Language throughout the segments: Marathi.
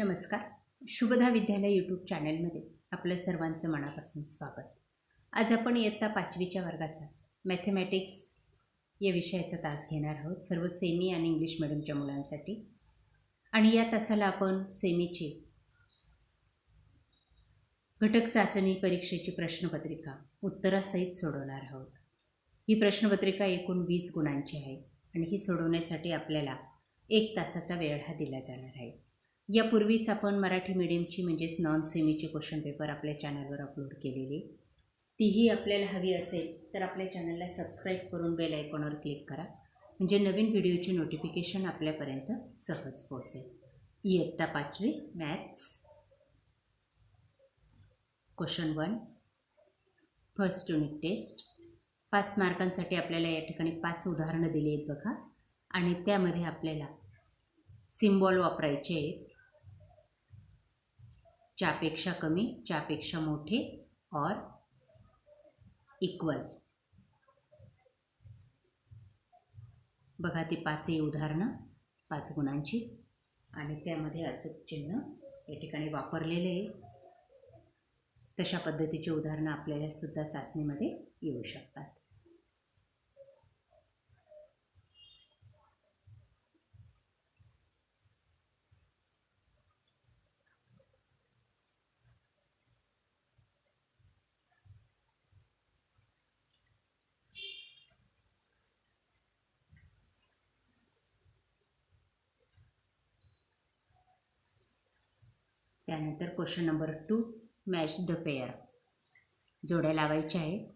नमस्कार. शुभदा विद्यालय यूट्यूब चॅनलमध्ये आपलं सर्वांचं मनापासून स्वागत. आज आपण इयत्ता पाचवीच्या वर्गाचा मॅथेमॅटिक्स या विषयाचा तास घेणार आहोत. सर्व सेमी आणि इंग्लिश मिडियमच्या मुलांसाठी. आणि या तासाला आपण सेमीची घटक चाचणी परीक्षेची प्रश्नपत्रिका उत्तरासहित सोडवणार आहोत. ही प्रश्नपत्रिका एकूण वीस गुणांची आहे आणि ही सोडवण्यासाठी आपल्याला एक तासाचा वेळ हा दिला जाणार आहे. यापूर्वीच आपण मराठी मीडियमची म्हणजेच नॉन सेमीची क्वेश्चन पेपर आपल्या चॅनलवर अपलोड केलेली. तीही आपल्याला हवी असेल तर आपल्या चॅनलला सबस्क्राईब करून बेल आयकॉनवर क्लिक करा. म्हणजे नवीन व्हिडिओची नोटिफिकेशन आपल्यापर्यंत सहज पोहोचेल. इयत्ता पाचवी maths question one first unit test पाच मार्कांसाठी आपल्याला या ठिकाणी पाच उदाहरणं दिली आहेत बघा. आणि त्यामध्ये आपल्याला सिम्बॉल वापरायचे आहेत. च्यापेक्षा कमी च्यापेक्षा मोठे और इक्वल बघा ती पाचही उदाहरणं पाच गुणांची. आणि त्यामध्ये अचूक चिन्ह या ठिकाणी वापरलेले तशा पद्धतीची उदाहरणं आपल्याला सुद्धा चाचणीमध्ये येऊ शकतात. त्यानंतर question number two match the pair जोड्या लावायच्या आहेत.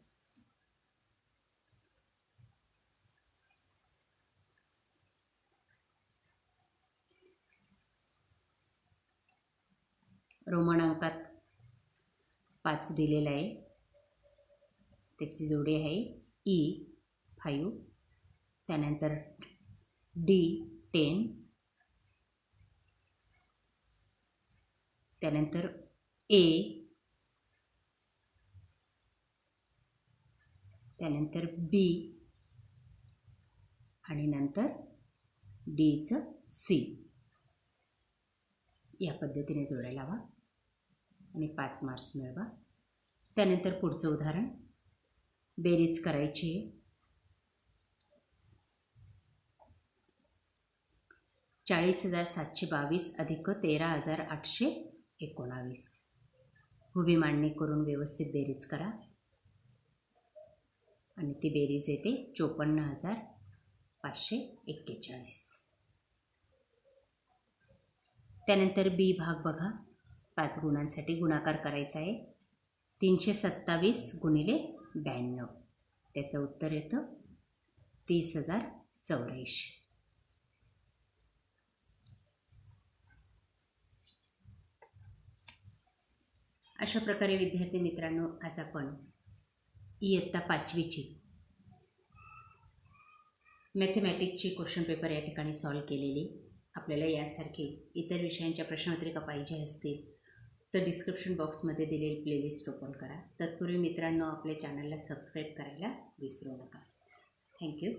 रोमन अंकात पाच दिलेला आहे. त्याची जोडी आहे e ई फाईव्ह त्यानंतर डी टेन त्यानंतर ए त्यानंतर बी आणि नंतर डीचं सी या पद्धतीने जोड्या लावा आणि पाच मार्क्स मिळवा. त्यानंतर पुढचं उदाहरण. बेरीज करायची. आहे चाळीस हजार सातशे बावीस अधिक तेरा हजार आठशे एकोणावीस. उभी मांडणी करून व्यवस्थित बेरीज करा. आणि ती बेरीज येते चोपन्न हजार पाचशे एक्केचाळीस. त्यानंतर बी भाग बघा. पाच गुणांसाठी गुणाकार करायचा आहे. तीनशे सत्तावीस गुणिले ब्याण्णव. त्याचं उत्तर येतं तीस हजार चौऱ्याऐंशी. अशा प्रकारे विद्यार्थी मित्रांनो आज आपण इयत्ता पाचवीची मॅथमॅटिक्सची क्वेश्चन पेपर या ठिकाणी सॉल्व केलेली. आपल्याला यासारखी इतर विषयांच्या प्रश्नपत्रिका पाहिजे असतील तर डिस्क्रिप्शन बॉक्समध्ये दिलेली प्लेलिस्ट ओपन करा. तत्पूर्वी मित्रांनो आपल्या चॅनलला सबस्क्राईब करायला विसरू नका. थँक्यू.